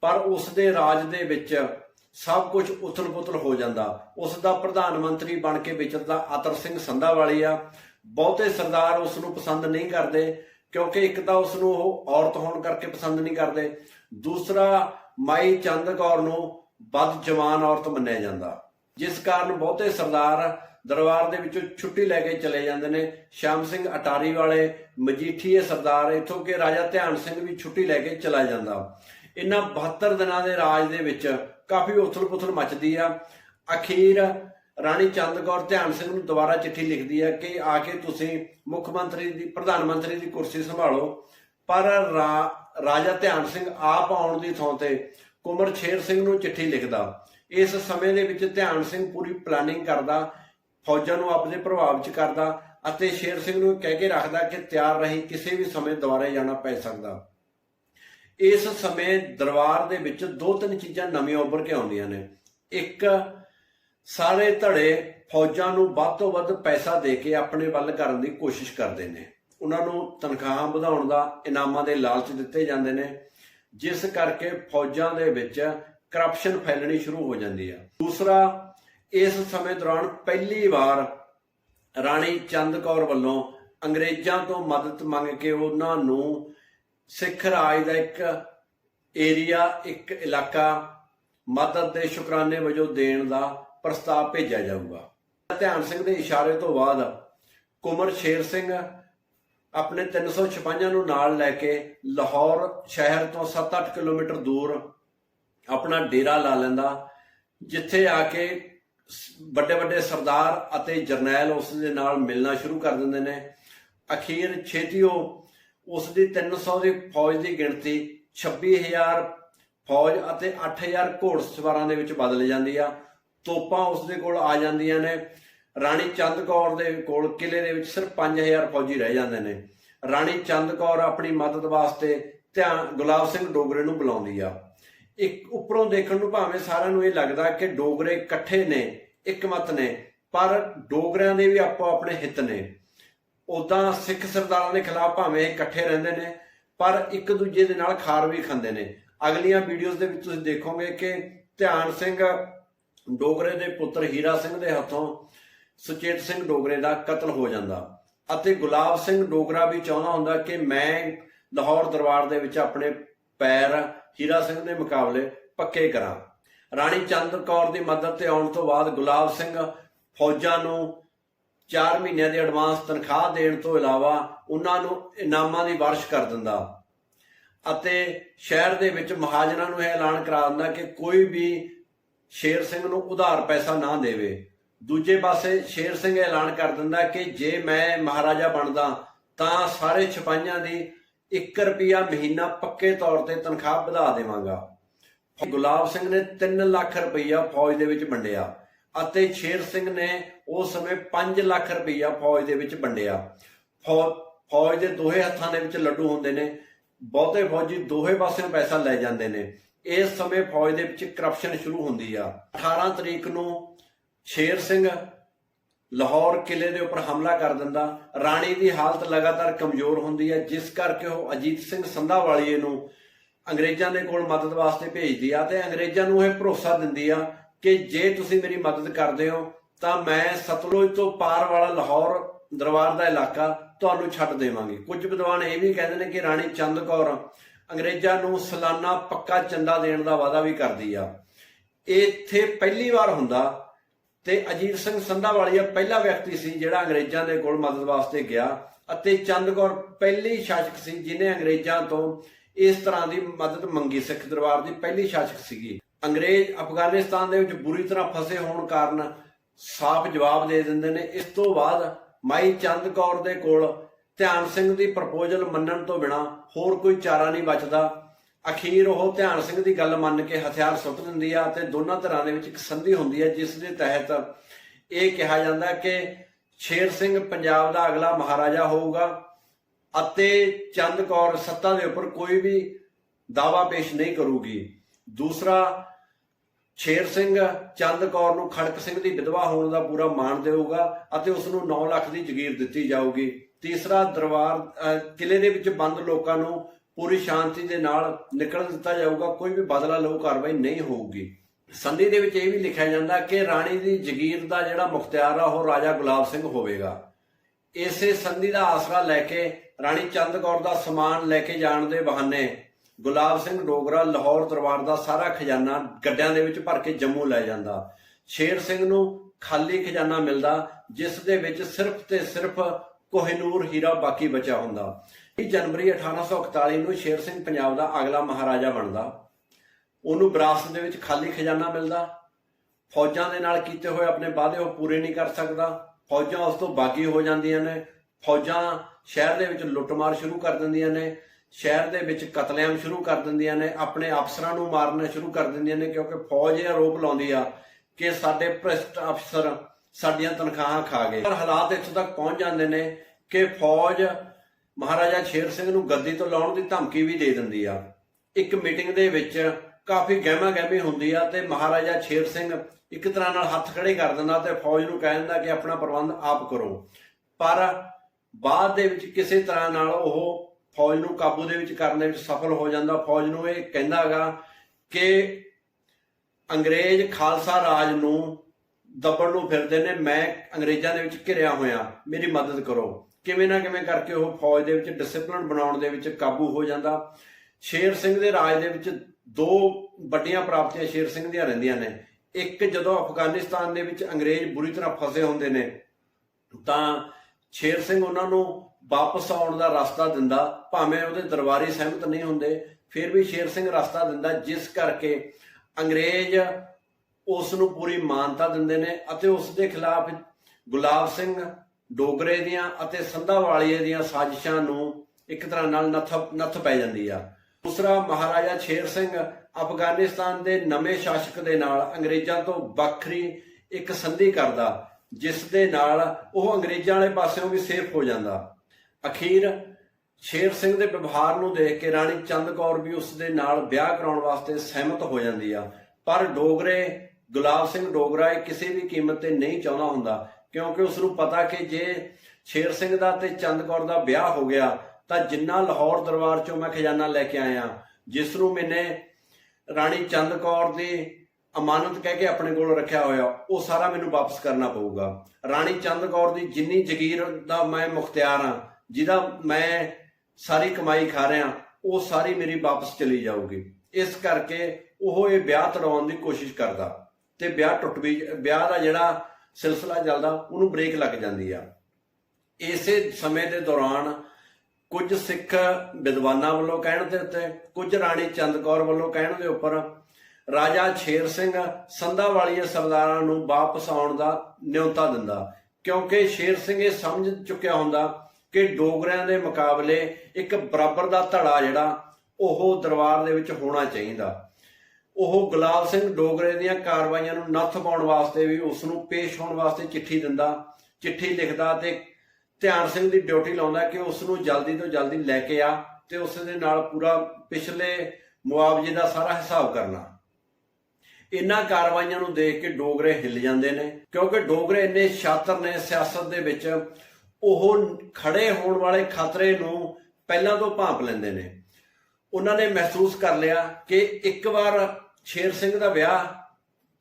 ਪਰ ਉਸ ਦੇ ਰਾਜ ਦੇ ਵਿੱਚ ਸਭ ਕੁਝ ਉਥਲ-ਪੁਥਲ ਹੋ ਜਾਂਦਾ। ਉਸ ਦਾ ਪ੍ਰਧਾਨ ਮੰਤਰੀ ਬਣ ਕੇ ਵਿਚਰਦਾ ਅਤਰ ਸਿੰਘ ਸੰਧਾਵਾਲੀ ਆ। ਬਹੁਤੇ ਸਰਦਾਰ ਉਸ ਨੂੰ ਪਸੰਦ ਨਹੀਂ ਕਰਦੇ, ਕਿਉਂਕਿ ਇੱਕ ਤਾਂ ਉਸ ਨੂੰ ਉਹ ਔਰਤ ਹੋਣ ਕਰਕੇ ਪਸੰਦ ਨਹੀਂ ਕਰਦੇ। ਦੂਸਰਾ, ਮਾਈ ਚੰਦ ਕੌਰ ਨੂੰ ਵੱਧ ਜਵਾਨ ਔਰਤ ਮੰਨਿਆ ਜਾਂਦਾ। ਜਿਸ ਕਾਰਨ ਬਹੁਤੇ ਸਰਦਾਰ ਦਰਬਾਰ ਦੇ ਵਿੱਚੋਂ ਛੁੱਟੀ ਲੈ ਕੇ ਚਲੇ ਜਾਂਦੇ ਨੇ। ਸ਼ਾਮ ਸਿੰਘ ਅਟਾਰੀ ਵਾਲੇ, ਮਜੀਠੀਏ ਸਰਦਾਰ, ਇਥੋਂ ਕਿ ਰਾਜਾ ਧਿਆਨ ਸਿੰਘ ਵੀ ਛੁੱਟੀ ਲੈ ਕੇ ਚਲਾ ਜਾਂਦਾ। ਇਹਨਾਂ 72 ਦਿਨਾਂ ਦੇ ਰਾਜ ਦੇ ਵਿੱਚ ਕਾਫੀ ਉਥਲ-ਪੁਥਲ ਮਚਦੀ ਆ। ਅਖੀਰ ਰਾਣੀ ਚੰਦ ਕੌਰ ਧਿਆਨ ਸਿੰਘ ਨੂੰ ਦੁਬਾਰਾ ਚਿੱਠੀ ਲਿਖਦੀ ਹੈ ਕਿ ਆ ਕੇ ਤੁਸੀਂ ਮੁੱਖ ਮੰਤਰੀ ਦੀ, ਪ੍ਰਧਾਨ ਮੰਤਰੀ ਦੀ ਕੁਰਸੀ ਸੰਭਾਲੋ। ਪਰ ਰਾਜਾ ਧਿਆਨ ਸਿੰਘ ਆਪ ਆਉਣ ਦੀ ਥਾਂ ਤੇ ਕੁਮਰ ਛੇਰ ਸਿੰਘ ਨੂੰ ਚਿੱਠੀ ਲਿਖਦਾ। ਇਸ ਸਮੇਂ ਦੇ ਵਿੱਚ ਧਿਆਨ ਸਿੰਘ ਪੂਰੀ ਪਲਾਨਿੰਗ ਕਰਦਾ, ਫੌਜਾਂ ਨੂੰ ਆਪਣੇ ਪ੍ਰਭਾਵ 'ਚ ਕਰਦਾ ਅਤੇ ਸ਼ੇਰ ਸਿੰਘ ਨੂੰ ਕਹਿ ਕੇ ਰੱਖਦਾ ਕਿ ਤਿਆਰ ਰਹੀ, ਕਿਸੇ ਵੀ ਸਮੇਂ ਦੁਬਾਰੇ ਜਾਣਾ ਪੈ ਸਕਦਾ। ਇਸ ਸਮੇਂ ਦਰਬਾਰ ਦੇ ਵਿੱਚ ਦੋ ਤਿੰਨ ਚੀਜ਼ਾਂ ਨਵੀਆਂ ਉੱਭਰ ਕੇ ਆਉਂਦੀਆਂ ਨੇ। ਇੱਕ, ਸਾਰੇ ਧੜੇ ਫੌਜਾਂ ਨੂੰ ਵੱਧ ਤੋਂ ਵੱਧ ਪੈਸਾ ਦੇ ਕੇ ਆਪਣੇ ਵੱਲ ਕਰਨ ਦੀ ਕੋਸ਼ਿਸ਼ ਕਰਦੇ ਨੇ। ਉਹਨਾਂ ਨੂੰ ਤਨਖਾਹਾਂ ਵਧਾਉਣ ਦਾ ਇਨਾਮਾਂ ਦੇ ਲਾਲਚ ਦਿੱਤੇ ਜਾਂਦੇ ਨੇ, ਜਿਸ ਕਰਕੇ ਫੌਜਾਂ ਦੇ ਵਿੱਚ ਕਰਪਸ਼ਨ ਫੈਲਣੀ ਸ਼ੁਰੂ ਹੋ ਜਾਂਦੀ ਆ। ਦੂਸਰਾ, ਇਸ ਸਮੇਂ ਦੌਰਾਨ ਪਹਿਲੀ ਵਾਰ ਰਾਣੀ ਚੰਦ ਕੌਰ ਵੱਲੋਂ ਅੰਗਰੇਜ਼ਾਂ ਤੋਂ ਮਦਦ ਮੰਗ ਕੇ ਉਹਨਾਂ ਨੂੰ ਸਿੱਖ ਰਾਜ ਦਾ ਇੱਕ ਏਰੀਆ, ਇੱਕ ਇਲਾਕਾ ਮਦਦ ਦੇ ਸ਼ੁਕਰਾਨੇ ਵਜੋਂ ਦੇਣ ਦਾ ਪ੍ਰਸਤਾਵ ਭੇਜਿਆ ਜਾਊਗਾ। ਧਿਆਨ ਸਿੰਘ ਦੇ ਇਸ਼ਾਰੇ ਤੋਂ ਬਾਅਦ ਕੁਮਰ ਸ਼ੇਰ ਸਿੰਘ ਆਪਣੇ 356 ਨੂੰ ਨਾਲ ਲੈ ਕੇ ਲਾਹੌਰ ਸ਼ਹਿਰ ਤੋਂ 7-8 ਕਿਲੋਮੀਟਰ ਦੂਰ ਆਪਣਾ ਡੇਰਾ ਲਾ ਲੈਂਦਾ, ਜਿੱਥੇ ਆ ਕੇ ਵੱਡੇ ਵੱਡੇ ਸਰਦਾਰ ਅਤੇ ਜਰਨੈਲ ਉਸ ਦੇ ਨਾਲ ਮਿਲਣਾ ਸ਼ੁਰੂ ਕਰ ਦਿੰਦੇ ਨੇ। ਅਖੀਰ ਛੇਤੀ ਉਹ ਉਸ ਦੀ 300 ਦੀ ਫੌਜ ਦੀ ਗਿਣਤੀ 26000 ਫੌਜ ਅਤੇ 8000 ਘੋੜਸਵਾਰਾਂ ਦੇ ਵਿੱਚ ਬਦਲ ਜਾਂਦੀ ਆ। ਤੋਪਾਂ ਉਸ ਦੇ ਕੋਲ ਆ ਜਾਂਦੀਆਂ ਨੇ। ਰਾਣੀ ਚੰਦ ਕੌਰ ਦੇ ਕੋਲ ਕਿਲੇ ਦੇ ਵਿੱਚ ਸਿਰਫ 5000 ਫੌਜੀ ਰਹਿ ਜਾਂਦੇ ਨੇ। ਰਾਣੀ ਚੰਦ ਕੌਰ ਆਪਣੀ ਮਦਦ ਵਾਸਤੇ ਧਿਆਨ ਗੁਲਾਬ ਸਿੰਘ ਡੋਗਰੇ ਨੂੰ ਬੁਲਾਉਂਦੀ ਆ। ਇੱਕ ਉੱਪਰੋਂ ਦੇਖਣ ਨੂੰ ਭਾਵੇਂ ਸਾਰਿਆਂ ਨੂੰ ਇਹ ਲੱਗਦਾ ਕਿ ਡੋਗਰੇ ਇਕੱਠੇ ਨੇ, ਇੱਕਮਤ ਨੇ, ਪਰ ਡੋਗਰਿਆਂ ਦੇ ਵੀ ਆਪੋ ਆਪਣੇ ਹਿੱਤ ਨੇ। ਉਦਾਂ ਸਿੱਖ ਸਰਦਾਰਾਂ ਦੇ ਖਿਲਾਫ ਭਾਵੇਂ ਇਕੱਠੇ ਰਹਿੰਦੇ ਨੇ, ਪਰ ਇੱਕ ਦੂਜੇ ਦੇ ਨਾਲ ਖਾਰ ਵੀ ਖਾਂਦੇ ਨੇ। ਅਗਲੀਆਂ ਵੀਡੀਓਜ਼ ਦੇ ਵਿੱਚ ਤੁਸੀਂ ਦੇਖੋਗੇ ਕਿ ਧਿਆਨ ਸਿੰਘ ਡੋਗਰੇ ਦੇ ਪੁੱਤਰ ਹੀਰਾ ਸਿੰਘ ਦੇ ਹੱਥੋਂ ਸੁਚੇਤ ਸਿੰਘ ਡੋਗਰੇ ਦਾ ਕਤਲ ਹੋ ਜਾਂਦਾ ਅਤੇ ਗੁਲਾਬ ਸਿੰਘ ਡੋਗਰਾ ਵੀ ਚਾਹੁੰਦਾ ਹੁੰਦਾ ਕਿ ਮੈਂ ਲਾਹੌਰ ਦਰਬਾਰ ਦੇ ਵਿੱਚ ਆਪਣੇ ਪੈਰ ਹੀਰਾ ਸਿੰਘ ਦੇ ਮੁਕਾਬਲੇ ਪੱਕੇ ਕਰਾਂ। ਰਾਣੀ ਚੰਦ ਕੌਰ ਦੀ ਮਦਦ ਤੇ ਆਉਣ ਤੋਂ ਬਾਅਦ ਗੁਲਾਬ ਸਿੰਘ ਫੌਜਾਂ ਨੂੰ 4 ਮਹੀਨਿਆਂ ਦੇ ਐਡਵਾਂਸ ਤਨਖਾਹ ਦੇਣ ਤੋਂ ਇਲਾਵਾ ਉਹਨਾਂ ਨੂੰ ਇਨਾਮਾਂ ਦੀ ਬਾਰਿਸ਼ ਕਰ ਦਿੰਦਾ। ਅਤੇ ਸ਼ਹਿਰ ਦੇ ਵਿੱਚ ਮਹਾਜਨਾਂ ਨੂੰ ਇਹ ਐਲਾਨ ਕਰਾ ਦਿੰਦਾ ਕਿ ਕੋਈ ਵੀ ਸ਼ੇਰ ਸਿੰਘ ਨੂੰ ਉਧਾਰ ਪੈਸਾ ਨਾ ਦੇਵੇ। ਦੂਜੇ ਪਾਸੇ ਸ਼ੇਰ ਸਿੰਘ ਐਲਾਨ ਕਰ ਦਿੰਦਾ ਕਿ ਜੇ ਮੈਂ ਮਹਾਰਾਜਾ ਬਣਦਾ ਤਾਂ ਸਾਰੇ ਸਿਪਾਹੀਆਂ ਦੀ 1 ਰੁਪਿਆ ਮਹੀਨਾ ਪੱਕੇ ਤੌਰ ਤੇ ਤਨਖਾਹ ਵਧਾ ਦੇਵਾਂਗਾ। ਗੁਲਾਬ ਸਿੰਘ ਨੇ 3 ਲੱਖ ਰੁਪਇਆ ਫੌਜ ਦੇ ਵਿੱਚ ਵੰਡਿਆ। ਅਤੇ ਸ਼ੇਰ ਸਿੰਘ ਨੇ ਉਸ ਸਮੇਂ 5 ਲੱਖ ਰੁਪਈਆ ਫੌਜ ਦੇ ਵਿੱਚ ਵੰਡਿਆ। ਫੌ- ਫੌਜ ਦੇ ਦੋਹੇ ਹੱਥਾਂ ਦੇ ਵਿੱਚ ਲੱਡੂ ਹੁੰਦੇ ਨੇ। ਬਹੁਤੇ ਫੌਜੀ ਦੋਹੇ ਪਾਸਿਓਂ ਪੈਸਾ ਲੈ ਜਾਂਦੇ ਨੇ। ਇਸ ਸਮੇਂ ਫੌਜ ਦੇ ਵਿੱਚ ਕਰਪਸ਼ਨ ਸ਼ੁਰੂ ਹੁੰਦੀ ਆ। 18 ਤਰੀਕ ਨੂੰ ਸ਼ੇਰ ਸਿੰਘ ਲਾਹੌਰ ਕਿਲੇ ਦੇ ਉੱਪਰ ਹਮਲਾ ਕਰ ਦਿੰਦਾ। ਰਾਣੀ ਦੀ ਹਾਲਤ ਲਗਾਤਾਰ ਕਮਜ਼ੋਰ ਹੁੰਦੀ ਹੈ ਜਿਸ ਕਰਕੇ ਉਹ ਅਜੀਤ ਸਿੰਘ ਸੰਧਾਵਾਲੀਏ ਨੂੰ ਅੰਗਰੇਜ਼ਾਂ ਦੇ ਕੋਲ ਮਦਦ ਵਾਸਤੇ ਭੇਜਦੀ ਆ ਤੇ ਅੰਗਰੇਜ਼ਾਂ ਨੂੰ ਇਹ ਭਰੋਸਾ ਦਿੰਦੀ ਆ ਕਿ ਜੇ ਤੁਸੀਂ ਮੇਰੀ ਮਦਦ ਕਰਦੇ ਹੋ, ਤਾਂ ਮੈਂ ਸਤਲੁਜ ਤੋਂ ਪਾਰ ਵਾਲਾ ਲਾਹੌਰ ਦਰਬਾਰ ਦਾ ਇਲਾਕਾ ਤੁਹਾਨੂੰ ਛੱਡ ਦੇਵਾਂਗੀ। ਕੁਝ ਵਿਦਵਾਨ ਇਹ ਵੀ ਕਹਿੰਦੇ ਨੇ ਕਿ ਰਾਣੀ ਚੰਦ ਕੌਰ ਅੰਗਰੇਜ਼ਾਂ ਨੂੰ ਸਾਲਾਨਾ ਪੱਕਾ ਚੰਦਾ ਦੇਣ ਦਾ ਵਾਅਦਾ ਵੀ ਕਰਦੀ ਆ। ਇੱਥੇ ਪਹਿਲੀ ਵਾਰ ਹੁੰਦਾ ਤੇ ਅਜੀਤ ਸਿੰਘ ਸੰਧਾਵਾਲੀਆ ਪਹਿਲਾ ਵਿਅਕਤੀ ਸੀ ਜਿਹੜਾ ਅੰਗਰੇਜ਼ਾਂ ਦੇ ਕੋਲ ਮਦਦ ਵਾਸਤੇ ਗਿਆ ਅਤੇ ਚੰਦ ਕੌਰ ਪਹਿਲੀ ਸ਼ਾਸਕ ਸੀ ਜਿਨੇ ਅੰਗਰੇਜ਼ਾਂ ਤੋਂ ਇਸ ਤਰ੍ਹਾਂ ਦੀ ਮਦਦ ਮੰਗੀ, ਸਿੱਖ ਦਰਬਾਰ ਦੀ ਪਹਿਲੀ ਸ਼ਾਸਕ ਸੀਗੀ। ਅੰਗਰੇਜ਼ ਅਫਗਾਨਿਸਤਾਨ ਦੇ ਵਿੱਚ ਬੁਰੀ ਤਰ੍ਹਾਂ ਫਸੇ ਹੋਣ ਕਾਰਨ ਸਾਫ਼ ਜਵਾਬ ਦੇ ਦਿੰਦੇ ਨੇ। ਇਸ ਤੋਂ ਬਾਅਦ ਮਾਈ ਚੰਦ ਕੌਰ ਦੇ ਕੋਲ ਧਿਆਨ ਸਿੰਘ ਦੀ ਪ੍ਰਪੋਜ਼ਲ ਮੰਨਣ ਤੋਂ ਬਿਨਾ ਹੋਰ ਕੋਈ ਚਾਰਾ ਨਹੀਂ ਬਚਦਾ। ਅਖੀਰ ਉਹ ਧਿਆਨ ਸਿੰਘ ਦੀ ਗੱਲ ਮੰਨ ਕੇ ਹਥਿਆਰ ਸੁੱਟ ਦਿੰਦੀ ਆ ਤੇ ਦੋਨਾਂ ਧਿਰਾਂ ਦੇ ਵਿੱਚ ਇੱਕ ਸੰਧੀ ਹੁੰਦੀ ਹੈ ਜਿਸ ਦੇ ਤਹਿਤ ਇਹ ਕਿਹਾ ਜਾਂਦਾ ਕਿ ਸ਼ੇਰ ਸਿੰਘ ਪੰਜਾਬ ਦਾ ਅਗਲਾ ਮਹਾਰਾਜਾ ਹੋਊਗਾ ਅਤੇ ਚੰਦ ਕੌਰ ਸੱਤਾ ਦੇ ਉੱਪਰ ਕੋਈ ਵੀ ਦਾਵਾ ਪੇਸ਼ ਨਹੀਂ ਕਰੂਗੀ। ਦੂਸਰਾ ਸ਼ੇਰ ਸਿੰਘ ਚੰਦ ਕੌਰ ਨੂੰ ਖੜਕ ਸਿੰਘ ਦੀ ਵਿਧਵਾ ਹੋਣ ਦਾ ਪੂਰਾ ਮਾਣ ਦੇਊਗਾ ਅਤੇ ਉਸ ਨੂੰ 9 ਲੱਖ ਦੀ ਜ਼ਗੀਰ ਦਿੱਤੀ ਜਾਊਗੀ। ਤੀਸਰਾ ਦਰਬਾਰ ਅਹ, ਕਿਲੇ ਦੇ ਵਿੱਚ ਬੰਦ ਲੋਕਾਂ ਨੂੰ ਪੂਰੀ ਸ਼ਾਂਤੀ ਦੇ ਨਾਲ ਨਿਕਲ ਦਿੱਤਾ ਜਾਊਗਾ। ਕੋਈ ਵੀ ਬਦਲਾ ਲਓ ਕਾਰਵਾਈ ਨਹੀਂ ਹੋਊਗੀ। ਸੰਧੀ ਦੇ ਵਿੱਚ ਇਹ ਵੀ ਲਿਖਿਆ ਜਾਂਦਾ ਕਿ ਰਾਣੀ ਦੀ ਜ਼ਗੀਰ ਦਾ ਜਿਹੜਾ ਮੁਖਤਿਆਰ ਆ ਉਹ ਰਾਜਾ ਗੁਲਾਬ ਸਿੰਘ ਹੋਵੇਗਾ। ਇਸੇ ਸੰਧੀ ਦਾ ਆਸਰਾ ਲੈ ਕੇ ਰਾਣੀ ਚੰਦ ਕੌਰ ਦਾ ਸਮਾਨ ਲੈ ਕੇ ਜਾਣ ਦੇ ਬਹਾਨੇ ਗੁਲਾਬ ਸਿੰਘ ਡੋਗਰਾ ਲਾਹੌਰ ਦਰਬਾਰ ਦਾ ਸਾਰਾ ਖਜ਼ਾਨਾ ਗੱਡਿਆਂ ਦੇ ਵਿੱਚ ਭਰ ਕੇ ਜੰਮੂ ਲੈ ਜਾਂਦਾ। ਸ਼ੇਰ ਸਿੰਘ ਨੂੰ ਖਾਲੀ ਖਜ਼ਾਨਾ ਮਿਲਦਾ, ਜਿਸ ਦੇ ਵਿੱਚ ਸਿਰਫ ਤੇ ਸਿਰਫ ਕੋਹਿਨੂਰ ਹੀਰਾ ਬਾਕੀ ਬਚਿਆ ਹੁੰਦਾ। 30 ਜਨਵਰੀ 1841 ਨੂੰ ਸ਼ੇਰ ਸਿੰਘ ਪੰਜਾਬ ਦਾ ਅਗਲਾ ਮਹਾਰਾਜਾ ਬਣਦਾ। ਉਹਨੂੰ ਵਿਰਾਸਤ ਦੇ ਵਿੱਚ ਖਾਲੀ ਖਜ਼ਾਨਾ ਮਿਲਦਾ। ਫੌਜਾਂ ਦੇ ਨਾਲ ਕੀਤੇ ਹੋਏ ਆਪਣੇ ਵਾਅਦੇ ਉਹ ਪੂਰੇ ਨਹੀਂ ਕਰ ਸਕਦਾ। ਫੌਜਾਂ ਉਸ ਤੋਂ ਬਾਗੀ ਹੋ ਜਾਂਦੀਆਂ ਨੇ। ਫੌਜਾਂ ਸ਼ਹਿਰ ਦੇ ਵਿੱਚ ਲੁੱਟਮਾਰ ਸ਼ੁਰੂ ਕਰ ਦਿੰਦੀਆਂ ਨੇ। ਸ਼ਹਿਰ ਦੇ ਵਿੱਚ ਕਤਲੇਆਮ ਸ਼ੁਰੂ ਕਰ ਦਿੰਦੀਆਂ ਨੇ, ਆਪਣੇ ਅਫਸਰਾਂ ਨੂੰ ਮਾਰਨਾ ਸ਼ੁਰੂ ਕਰ ਦਿੰਦੀਆਂ ਨੇ ਕਿਉਂਕਿ ਫੌਜ ਇਹ ਆਰੋਪ ਲਾਉਂਦੀ ਆ ਕਿ ਸਾਡੇ ਭ੍ਰਿਸ਼ਟ ਅਫਸਰ ਸਾਡੀਆਂ ਤਨਖਾਹਾਂ ਖਾ ਗਏ। ਪਰ ਹਾਲਾਤ ਇੱਥੋਂ ਤੱਕ ਪਹੁੰਚ ਜਾਂਦੇ ਨੇ ਕਿ ਫੌਜ ਮਹਾਰਾਜਾ ਸ਼ੇਰ ਸਿੰਘ ਨੂੰ ਗੱਦੀ ਤੋਂ ਲਾਉਣ ਦੀ ਧਮਕੀ ਵੀ ਦੇ ਦਿੰਦੀ ਆ। ਇੱਕ ਮੀਟਿੰਗ ਦੇ ਵਿੱਚ ਕਾਫੀ ਗਹਿਮਾ ਗਹਿਮੀ ਹੁੰਦੀ ਆ ਤੇ ਮਹਾਰਾਜਾ ਸ਼ੇਰ ਸਿੰਘ ਇੱਕ ਤਰ੍ਹਾਂ ਨਾਲ ਹੱਥ ਖੜੇ ਕਰ ਦਿੰਦਾ ਤੇ ਫੌਜ ਨੂੰ ਕਹਿ ਦਿੰਦਾ ਕਿ ਆਪਣਾ ਪ੍ਰਬੰਧ ਆਪ ਕਰੋ। ਪਰ ਬਾਅਦ ਦੇ ਵਿੱਚ ਕਿਸੇ ਤਰ੍ਹਾਂ ਨਾਲ ਉਹ ਫੌਜ ਨੂੰ ਕਾਬੂ ਦੇ ਵਿੱਚ ਕਰਨ ਦੇ ਵਿੱਚ ਸਫਲ ਹੋ ਜਾਂਦਾ। ਫੌਜ ਨੂੰ ਇਹ ਕਹਿੰਦਾਗਾ ਕਿ ਅੰਗਰੇਜ਼ ਖਾਲਸਾ ਰਾਜ ਨੂੰ ਦੱਬਣ ਨੂੰ ਫਿਰਦੇ ਨੇ। ਮੈਂ ਅੰਗਰੇਜ਼ਾਂ ਦੇ ਵਿੱਚ ਘਿਰਿਆ ਹੋਇਆ। ਮੇਰੀ ਮਦਦ ਕਰੋ। ਕਿਵੇਂ ਨਾ ਕਿਵੇਂ ਕਰਕੇ ਉਹ ਫੌਜ ਦੇ ਵਿੱਚ ਡਿਸਪਲਿਨ ਬਣਾਉਣ ਦੇ ਵਿੱਚ ਕਾਬੂ ਹੋ ਜਾਂਦਾ। ਸ਼ੇਰ ਸਿੰਘ ਦੇ ਰਾਜ ਦੇ ਵਿੱਚ ਦੋ ਵੱਡੀਆਂ ਪ੍ਰਾਪਤੀਆਂ ਸ਼ੇਰ ਸਿੰਘ ਦੀਆਂ ਰਹਿੰਦੀਆਂ ਨੇ। ਇੱਕ ਜਦੋਂ ਅਫਗਾਨਿਸਤਾਨ ਦੇ ਵਿੱਚ ਅੰਗਰੇਜ਼ ਬੁਰੀ ਤਰ੍ਹਾਂ ਫਸੇ ਹੁੰਦੇ ਨੇ, ਤਾਂ ਸ਼ੇਰ ਸਿੰਘ ਉਹਨਾਂ ਨੂੰ ਵਾਪਸ ਆਉਣ ਦਾ ਰਸਤਾ ਦਿੰਦਾ, ਭਾਵੇਂ ਉਹਦੇ ਦਰਬਾਰੀ ਸਹਿਮਤ ਨਹੀਂ ਹੁੰਦੇ, ਫਿਰ ਵੀ ਸ਼ੇਰ ਸਿੰਘ ਰਸਤਾ ਦਿੰਦਾ, ਜਿਸ ਕਰਕੇ ਅੰਗਰੇਜ਼ ਉਸ ਨੂੰ ਪੂਰੀ ਮਾਨਤਾ ਦਿੰਦੇ ਨੇ ਅਤੇ ਉਸ ਦੇ ਖਿਲਾਫ ਗੁਲਾਬ ਸਿੰਘ ਡੋਗਰੇ ਦੀਆਂ ਅਤੇ ਸੰਧਾਵਾਲੀਏ ਦੀਆਂ ਸਾਜ਼ਿਸ਼ਾਂ ਨੂੰ ਇੱਕ ਤਰ੍ਹਾਂ ਨਾਲ ਨੱਥ ਨੱਥ ਪੈ ਜਾਂਦੀ ਆ। ਦੂਸਰਾ, ਮਹਾਰਾਜਾ ਸ਼ੇਰ ਸਿੰਘ ਅਫਗਾਨਿਸਤਾਨ ਦੇ ਨਵੇਂ ਸ਼ਾਸਕ ਦੇ ਨਾਲ ਅੰਗਰੇਜ਼ਾਂ ਤੋਂ ਵੱਖਰੀ ਇੱਕ ਸੰਧੀ ਕਰਦਾ, ਜਿਸ ਦੇ ਨਾਲ ਉਹ ਅੰਗਰੇਜ਼ਾਂ ਵਾਲੇ ਪਾਸਿਓਂ ਵੀ ਸੇਫ ਹੋ ਜਾਂਦਾ। ਅਖੀਰ ਸ਼ੇਰ ਸਿੰਘ ਦੇ ਵਿਵਹਾਰ ਨੂੰ ਦੇਖ ਕੇ ਰਾਣੀ ਚੰਦ ਕੌਰ ਵੀ ਉਸ ਦੇ ਨਾਲ ਵਿਆਹ ਕਰਾਉਣ ਵਾਸਤੇ ਸਹਿਮਤ ਹੋ ਜਾਂਦੀ ਆ। ਪਰ ਡੋਗਰੇ, ਗੁਲਾਬ ਸਿੰਘ ਡੋਗਰਾ ਇਹ ਕਿਸੇ ਵੀ ਕੀਮਤ ਤੇ ਨਹੀਂ ਚਾਹੁੰਦਾ ਹੁੰਦਾ, ਕਿਉਂਕਿ ਉਸ ਨੂੰ ਪਤਾ ਕਿ ਜੇ ਸ਼ੇਰ ਸਿੰਘ ਦਾ ਤੇ ਚੰਦ ਕੌਰ ਦਾ ਵਿਆਹ ਹੋ ਗਿਆ, ਤਾਂ ਜਿੰਨਾ ਲਾਹੌਰ ਦਰਬਾਰ ਚੋਂ ਮੈਂ ਖਜ਼ਾਨਾ ਲੈ ਕੇ ਆਇਆ। ਜਿਸ ਨੂੰ ਮੈਨੇ ਰਾਣੀ ਚੰਦ ਕੌਰ ਦੀ ਅਮਾਨਤ ਕਹਿ ਕੇ ਆਪਣੇ ਕੋਲ ਰੱਖਿਆ ਹੋਇਆ, ਉਹ ਸਾਰਾ ਮੈਨੂੰ ਵਾਪਸ ਕਰਨਾ ਪਊਗਾ। ਰਾਣੀ ਚੰਦ ਕੌਰ ਦੀ ਜਿੰਨੀ ਜ਼ਗੀਰ ਦਾ ਮੈਂ ਮੁਖਤਿਆਰ ਹਾਂ ਜਿਹਦਾ ਮੈਂ ਸਾਰੀ ਕਮਾਈ ਖਾ ਰਿਹਾ, ਉਹ ਸਾਰੀ ਮੇਰੀ ਵਾਪਸ ਚਲੀ ਜਾਊਗੀ। ਇਸ ਕਰਕੇ ਉਹ ਇਹ ਵਿਆਹ ਤੜਾਉਣ ਦੀ ਕੋਸ਼ਿਸ਼ ਕਰਦਾ ਤੇ ਵਿਆਹ ਟੁੱਟ ਵੀ ਵਿਆਹ ਦਾ ਜਿਹੜਾ ਸਿਲਸਿਲਾ ਚੱਲਦਾ, ਉਹਨੂੰ ਬ੍ਰੇਕ ਲੱਗ ਜਾਂਦੀ ਆ। ਇਸੇ ਸਮੇਂ ਦੇ ਦੌਰਾਨ ਕੁਝ ਸਿੱਖ ਵਿਦਵਾਨਾਂ ਵੱਲੋਂ ਕਹਿਣ ਦੇ ਉੱਤੇ, ਕੁਝ ਰਾਣੀ ਚੰਦ ਕੌਰ ਵੱਲੋਂ ਕਹਿਣ ਦੇ ਉੱਪਰ, ਰਾਜਾ ਸ਼ੇਰ ਸਿੰਘ ਸੰਧਾਵਾਲੀਏ ਸਰਦਾਰਾਂ ਨੂੰ ਵਾਪਸ ਆਉਣ ਦਾ ਨਿਯੰਤਾ ਦਿੰਦਾ। ਕਿਉਂਕਿ ਸ਼ੇਰ ਸਿੰਘ ਇਹ ਸਮਝ ਚੁੱਕਿਆ ਹੁੰਦਾ ਕਿ ਡੋਗਰਿਆਂ ਦੇ ਮੁਕਾਬਲੇ ਇੱਕ ਬਰਾਬਰ ਦਾ ਧੜਾ ਜਿਹੜਾ ਉਹ ਦਰਬਾਰ ਦੇ ਵਿੱਚ ਹੋਣਾ ਚਾਹੀਦਾ। ਉਹ ਗੁਲਾਬ ਸਿੰਘ ਡੋਗਰੇ ਦੀਆਂ ਕਾਰਵਾਈਆਂ ਨੂੰ ਨੱਥ ਪਾਉਣ ਵਾਸਤੇ ਵੀ ਉਸ ਨੂੰ ਪੇਸ਼ ਹੋਣ ਵਾਸਤੇ ਚਿੱਠੀ ਦਿੰਦਾ, ਚਿੱਠੀ ਲਿਖਦਾ ਤੇ ਧਿਆਨ ਸਿੰਘ ਦੀ ਡਿਊਟੀ ਲਾਉਂਦਾ ਕਿ ਉਸ ਨੂੰ ਜਲਦੀ ਤੋਂ ਜਲਦੀ ਲੈ ਕੇ ਆ ਤੇ ਉਸ ਦੇ ਨਾਲ ਪੂਰਾ ਪਿਛਲੇ ਮੁਆਵਜ਼ੇ ਦਾ ਸਾਰਾ ਹਿਸਾਬ ਕਰਨਾ। ਇਹਨਾਂ ਕਾਰਵਾਈਆਂ ਨੂੰ ਦੇਖ ਕੇ ਡੋਗਰੇ ਹਿੱਲ ਜਾਂਦੇ ਨੇ, ਕਿਉਂਕਿ ਡੋਗਰੇ ਇੰਨੇ ਸ਼ਾਤਰ ਨੇ ਸਿਆਸਤ ਦੇ ਵਿੱਚ ਉਹ ਖੜੇ ਹੋਣ ਵਾਲੇ ਖਤਰੇ ਨੂੰ ਪਹਿਲਾਂ ਤੋਂ ਭਾਂਪ ਲੈਂਦੇ ਨੇ। ਉਹਨਾਂ ਨੇ ਮਹਿਸੂਸ ਕਰ ਲਿਆ ਕਿ ਇੱਕ ਵਾਰ ਸ਼ੇਰ ਸਿੰਘ ਦਾ ਵਿਆਹ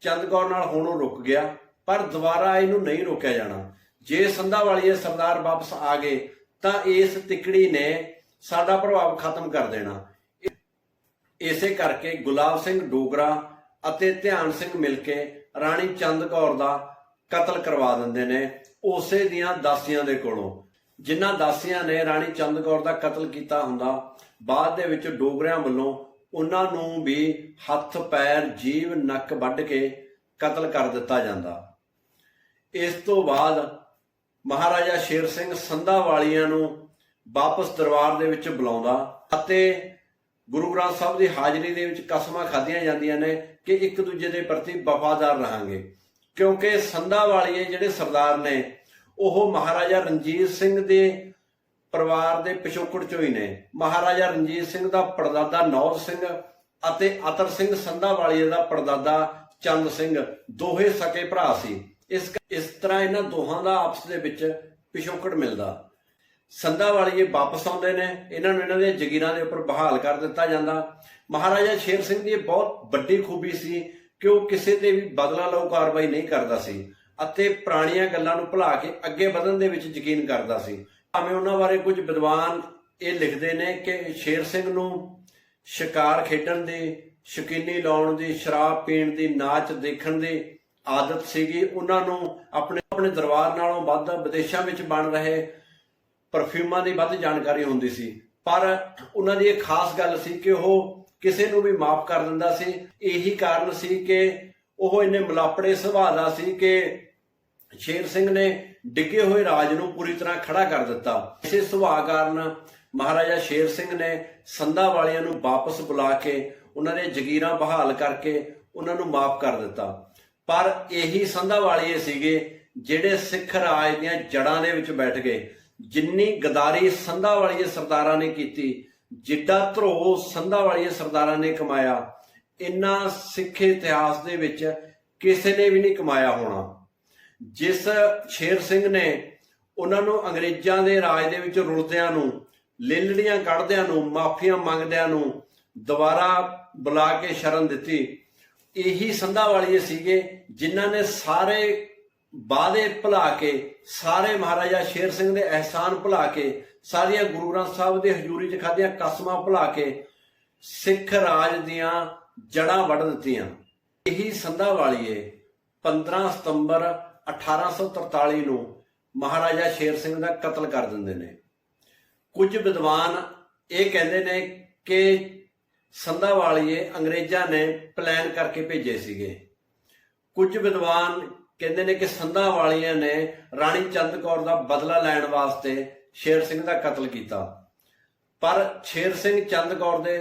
ਚੰਦ ਨਾਲ ਹੋਣੋਂ ਰੁਕ ਗਿਆ, ਪਰ ਦੁਬਾਰਾ ਇਹਨੂੰ ਨਹੀਂ ਰੋਕਿਆ ਜਾਣਾ। ਜੇ ਸੰਧਾਵਾਲੀਏ ਸਰਦਾਰ ਵਾਪਸ ਆ ਗਏ, ਤਾਂ ਇਸ ਤਿਕੜੀ ਨੇ ਸਾਡਾ ਪ੍ਰਭਾਵ ਖਤਮ ਕਰ ਦੇਣਾ। ਇਸੇ ਕਰਕੇ ਗੁਲਾਬ ਸਿੰਘ ਡੋਗਰਾ ਅਤੇ ਧਿਆਨ ਸਿੰਘ ਮਿਲ ਕੇ ਰਾਣੀ ਚੰਦ ਕੌਰ ਦਾ ਕਤਲ ਕਰਵਾ ਦਿੰਦੇ ਨੇ। ਉਸੇ ਦੀਆਂ ਦਾਸੀਆਂ ਦੇ ਕੋਲੋਂ। ਜਿਨ੍ਹਾਂ ਦਾਸੀਆਂ ਨੇ ਰਾਣੀ ਚੰਦ ਕੌਰ ਦਾ ਕਤਲ ਕੀਤਾ ਹੁੰਦਾ, ਬਾਅਦ ਦੇ ਵਿੱਚ ਡੋਗਰਿਆਂ ਵੱਲੋਂ ਉਹਨਾਂ ਨੂੰ ਵੀ ਹੱਥ, ਪੈਰ ਜੀਵ ਨੱਕ ਵੱਢ ਕੇ ਕਤਲ ਕਰ ਦਿੱਤਾ ਜਾਂਦਾ। ਇਸ ਤੋਂ ਬਾਅਦ ਮਹਾਰਾਜਾ ਸ਼ੇਰ ਸਿੰਘ ਸੰਧਾ ਵਾਲੀਆਂ ਨੂੰ ਵਾਪਸ ਦਰਬਾਰ ਦੇ ਵਿੱਚ ਬੁਲਾਉਂਦਾ ਅਤੇ ਗੁਰੂ ਗ੍ਰੰਥ ਸਾਹਿਬ ਦੀ ਹਾਜ਼ਰੀ ਦੇ ਵਿੱਚ ਕਸਮਾਂ ਖਾਧੀਆਂ ਜਾਂਦੀਆਂ ਨੇ ਕਿ ਇੱਕ ਦੂਜੇ ਦੇ ਪ੍ਰਤੀ ਵਫਾਦਾਰ ਰਹਾਂਗੇ। ਕਿਉਂਕਿ ਸੰਧਾ ਵਾਲੀਏ ਜਿਹੜੇ ਸਰਦਾਰ ਨੇ, ਉਹ ਮਹਾਰਾਜਾ ਰਣਜੀਤ ਸਿੰਘ ਦੇ ਪਰਿਵਾਰ ਦੇ ਪਿਛੋਕੜ ਚੋਂ ਹੀ ਨੇ। ਮਹਾਰਾਜਾ ਰਣਜੀਤ ਸਿੰਘ ਦਾ ਪੜਦਾਦਾ ਨੌਰ ਸਿੰਘ ਅਤੇ ਅਤਰ ਸਿੰਘ ਸੰਧਾ ਵਾਲੀਏ ਦਾ ਪੜਦਾਦਾ ਚੰਦ ਸਿੰਘ, ਦੋਹੇ ਸਕੇ ਭਰਾ ਸੀ। ਇਸ ਇਸ ਤਰ੍ਹਾਂ ਇਹਨਾਂ ਦੋਹਾਂ ਦਾ ਆਪਸ ਦੇ ਵਿੱਚ ਪਿਛੋਕੜ ਮਿਲਦਾ। ਸੰਧਾ ਵਾਲੀਏ ਵਾਪਸ ਆਉਂਦੇ ਨੇ, ਇਹਨਾਂ ਨੂੰ ਇਹਨਾਂ ਦੇ ਜਗੀਰਾਂ ਦੇ ਉੱਪਰ ਬਹਾਲ ਕਰ ਦਿੱਤਾ ਜਾਂਦਾ। ਮਹਾਰਾਜਾ ਸ਼ੇਰ ਸਿੰਘ ਦੀ ਇਹ ਬਹੁਤ ਵੱਡੀ ਖੂਬੀ ਸੀ ਕਿ ਉਹ ਕਿਸੇ ਤੇ ਵੀ ਬਦਲਾ ਲਓ, ਕਾਰਵਾਈ ਨਹੀਂ ਕਰਦਾ ਸੀ। ਅਤੇ ਪੁਰਾਣੀਆਂ ਗੱਲਾਂ ਨੂੰ ਭੁਲਾ ਕੇ ਅੱਗੇ ਵਧਣ ਦੇ ਵਿੱਚ ਯਕੀਨ ਕਰਦਾ ਸੀ। ਭਾਵੇਂ ਉਹਨਾਂ ਬਾਰੇ ਕੁਝ ਵਿਦਵਾਨ ਇਹ ਲਿਖਦੇ ਨੇ ਕਿ ਸ਼ੇਰ ਸਿੰਘ ਨੂੰ ਸ਼ਿਕਾਰ ਖੇਡਣ ਦੀ, ਸ਼ਕੀਨੀ ਲਾਉਣ ਦੀ, ਸ਼ਰਾਬ ਪੀਣ ਦੀ, ਨਾਚ ਦੇਖਣ ਦੀ ਆਦਤ ਸੀਗੀ। ਉਹਨਾਂ ਨੂੰ ਆਪਣੇ ਆਪਣੇ ਦਰਬਾਰ ਨਾਲੋਂ ਵੱਧ ਵਿਦੇਸ਼ਾਂ ਵਿੱਚ ਬਣ ਰਹੇ ਪਰਫਿਊਮਾਂ ਦੀ ਵੱਧ ਜਾਣਕਾਰੀ ਹੁੰਦੀ ਸੀ। ਪਰ ਉਹਨਾਂ ਦੀ ਇਹ ਖਾਸ ਗੱਲ ਸੀ ਕਿ ਉਹ ਕਿਸੇ ਨੂੰ ਵੀ ਮਾਫ ਕਰ ਦਿੰਦਾ ਸੀ। ਇਹੀ ਕਾਰਨ ਸੀ ਕਿ ਉਹ ਇੰਨੇ ਮਲਾਪੜੇ ਸੁਭਾਅ ਦਾ ਸੀ ਕਿ ਸ਼ੇਰ ਸਿੰਘ ਨੇ ਡਿੱਗੇ ਹੋਏ ਰਾਜ ਨੂੰ ਪੂਰੀ ਤਰ੍ਹਾਂ ਖੜਾ ਕਰ ਦਿੱਤਾ। ਇਸੇ ਸੁਭਾਅ ਕਾਰਨ ਮਹਾਰਾਜਾ ਸ਼ੇਰ ਸਿੰਘ ਨੇ ਸੰਧਾ ਵਾਲਿਆਂ ਨੂੰ ਵਾਪਸ ਬੁਲਾ ਕੇ ਉਹਨਾਂ ਨੇ ਜਗੀਰਾਂ ਬਹਾਲ ਕਰਕੇ ਉਹਨਾਂ ਨੂੰ ਮਾਫ ਕਰ ਦਿੱਤਾ। ਪਰ ਇਹੀ ਸੰਧਾ ਵਾਲੀਏ ਸੀਗੇ ਜਿਹੜੇ ਸਿੱਖ ਰਾਜ ਦੀਆਂ ਜੜਾਂ ਦੇ ਵਿੱਚ ਬੈਠ ਗਏ। ਜਿੰਨੀ ਗਦਾਰੀ ਸੰਧਾ ਵਾਲੀਏ ਸਰਦਾਰਾਂ ਨੇ ਕੀਤੀ ਜਿੱਡਾ ਧਰੋ ਸੰਧਾ ਵਾਲੀਏ ਸਰਦਾਰਾਂ ਨੇ ਕਮਾਇਆ, ਇੰਨਾ ਸਿੱਖ ਇਤਿਹਾਸ ਦੇ ਵਿੱਚ ਕਿਸੇ ਨੇ ਵੀ ਨਹੀਂ ਕਮਾਇਆ ਹੋਣਾ। ਜਿਸ ਸ਼ੇਰ ਸਿੰਘ ਨੇ ਉਹਨਾਂ ਨੂੰ ਅੰਗਰੇਜ਼ਾਂ ਦੇ ਰਾਜ ਦੇ ਵਿੱਚ ਰੁਲਦਿਆਂ ਨੂੰ, ਲੇਲੜੀਆਂ ਕੱਢਦਿਆਂ ਨੂੰ, ਮਾਫੀਆਂ ਮੰਗਦਿਆਂ ਨੂੰ ਦੁਬਾਰਾ ਬੁਲਾ ਕੇ ਸ਼ਰਨ ਦਿੱਤੀ, ਇਹੀ ਸੰਧਾ ਵਾਲੀਏ ਸੀਗੇ ਜਿਨ੍ਹਾਂ ਨੇ ਸਾਰੇ ਵਾਅਦੇ ਭੁਲਾ ਕੇ, ਸਾਰੇ ਮਹਾਰਾਜਾ ਸ਼ੇਰ ਸਿੰਘ ਦੇ ਅਹਿਸਾਨ ਭੁਲਾ ਕੇ ਸਾਰੀਆਂ ਗੁਰੂ ਗ੍ਰੰਥ ਸਾਹਿਬ ਦੇ ਹਜ਼ੂਰੀ 'ਚ ਖਾਧੀਆਂ ਕਸਮਾਂ ਭੁਲਾ ਕੇ ਸਿੱਖ ਰਾਜ ਦੀਆਂ ਜੜਾਂ ਵੱਢ ਦਿੱਤੀਆਂ। ਇਹੀ ਸੰਧਾਵਾਲੀਏ 15 ਸਤੰਬਰ 1843 ਨੂੰ ਮਹਾਰਾਜਾ ਸ਼ੇਰ ਸਿੰਘ ਦਾ ਕਤਲ ਕਰ ਦਿੰਦੇ ਨੇ। ਕੁਝ ਵਿਦਵਾਨ ਇਹ ਕਹਿੰਦੇ ਨੇ ਕਿ ਸੰਧਾਵਾਲੀਏ ਅੰਗਰੇਜ਼ਾਂ ਨੇ ਪਲਾਨ ਕਰਕੇ ਭੇਜੇ ਸੀਗੇ। ਕੁਝ ਵਿਦਵਾਨ ਕਹਿੰਦੇ ਨੇ ਕਿ ਸੰਧਾਵਾਲੀਆਂ ਨੇ ਰਾਣੀ ਚੰਦ ਕੌਰ ਦਾ ਬਦਲਾ ਲੈਣ ਵਾਸਤੇ ਸ਼ੇਰ ਸਿੰਘ ਦਾ ਕਤਲ ਕੀਤਾ। ਪਰ ਸ਼ੇਰ ਸਿੰਘ ਚੰਦ ਕੌਰ ਦੇ